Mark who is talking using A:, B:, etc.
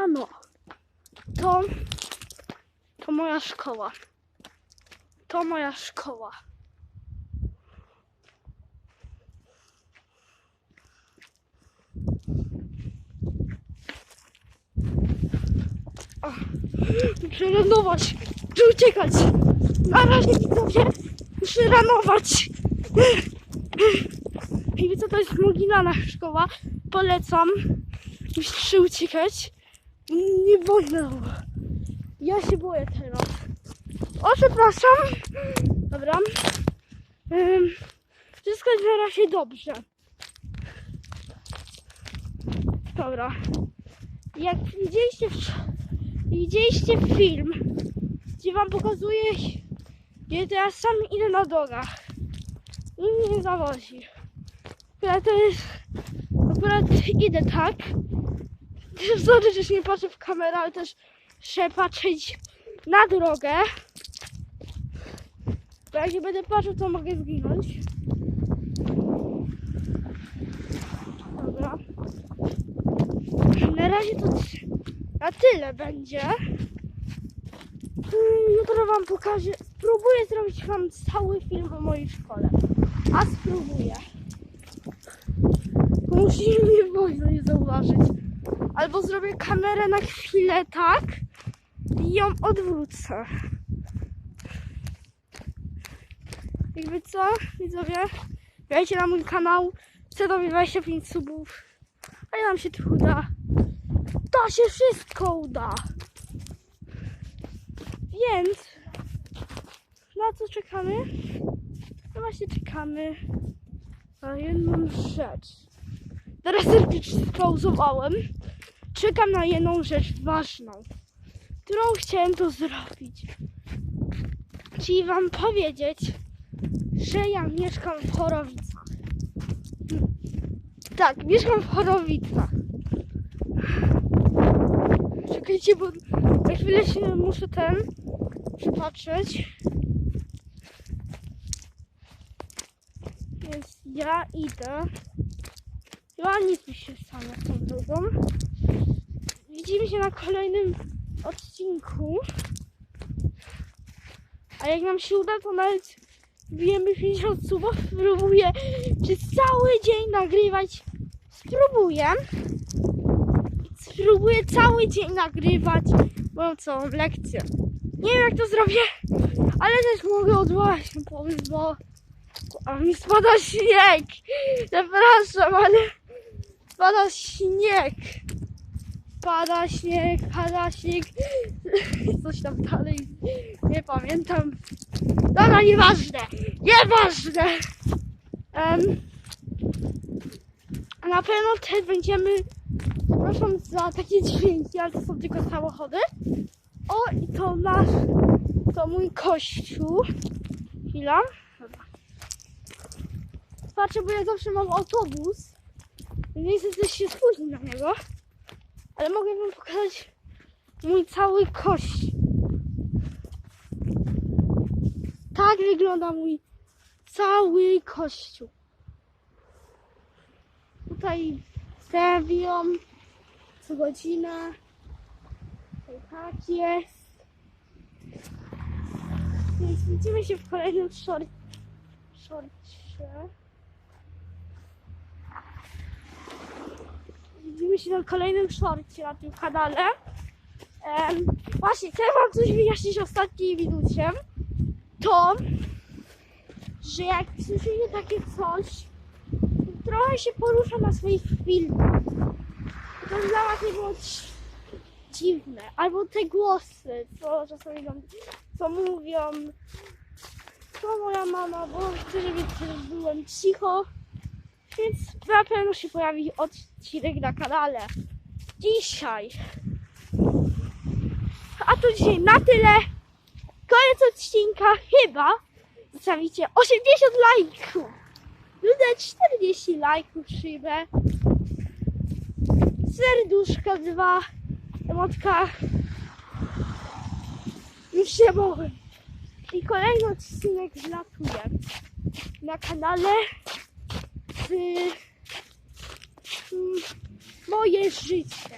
A: Siemano. To, to moja szkoła. To moja szkoła. Muszę ranować. Muszę uciekać. Na razie widzowie. Muszę ranować. I wiecie, to jest Moginana szkoła. Polecam. Musicie uciekać. Nie wolno. Ja się boję teraz. O, przepraszam. Dobra. Ym, wszystko jest na razie dobrze. Dobra. Jak widzieliście, widzieliście film, gdzie wam pokazuję, gdzie teraz sam idę na drogach. I mnie nie zawozi. Akurat to jest... Akurat idę tak. Sorry, że się nie patrzę w kamerę, ale też trzeba patrzeć na drogę. Bo jak nie będę patrzył, to mogę zginąć. Dobra. Na razie to na tyle będzie. Mm, Jutro wam pokażę. Spróbuję zrobić wam cały film o mojej szkole. A spróbuję. Musicie mnie wolno nie zauważyć. Albo zrobię kamerę na chwilę tak i ją odwrócę. Jakby co, widzowie? Wejdzie na mój kanał. Mnie 25 subów. A ja nam się tu uda. To się wszystko uda. Więc na co czekamy? No właśnie czekamy na jedną rzecz. Teraz serdecznie spauzowałem. Czekam na jedną rzecz ważną, którą chciałem to zrobić. Czyli wam powiedzieć, że ja mieszkam w Chorowicach. Tak, mieszkam w Chorowicach. Czekajcie, bo na chwilę się muszę ten przypatrzeć. Więc ja idę. Chyba nic mi się stanie z tą drugą. Widzimy się na kolejnym odcinku. A jak nam się uda, to nawet bijemy 50 subów. Spróbuję przez cały dzień nagrywać. Spróbuję. Spróbuję cały dzień nagrywać moją całą lekcję. Nie wiem jak to zrobię, ale też mogę odwołać ten pomysł, bo a mi spada śnieg. Przepraszam, ale spada śnieg. Pada śnieg, pada śnieg. Coś tam dalej. Nie pamiętam. Dobra, nieważne. Nieważne. Um, na pewno też będziemy. Przepraszam za takie dźwięki, ale to są tylko samochody. O, i to nasz. To mój kościół. Chwila. Patrzę, bo ja zawsze mam autobus. Nie chcę też się spóźnić na niego. Ale mogę wam pokazać mój cały kościół. Tak wygląda mój cały kościół. Tutaj stawiam co godzinę. Tutaj tak jest. Więc widzimy się w kolejnym short, shortcie. Widzimy się na kolejnym shortcie na tym kanale. Em, właśnie, chcę wam coś wyjaśnić ostatniej minucie. To, że jak słyszycie takie coś, trochę się porusza na swoich filmach. To dla was nie było dziwne. Albo te głosy, co czasami nam, co mówią, to moja mama, bo chce, żeby byłem cicho. Więc na pewno się pojawi odcinek na kanale. Dzisiaj. A to dzisiaj na tyle. Koniec odcinka chyba. Zostawicie 80 lajków. Ludę 40 lajków przyjmę. Serduszka dwa. Emotka. Już się mogę. I kolejny odcinek zlatuje na kanale будешь жить.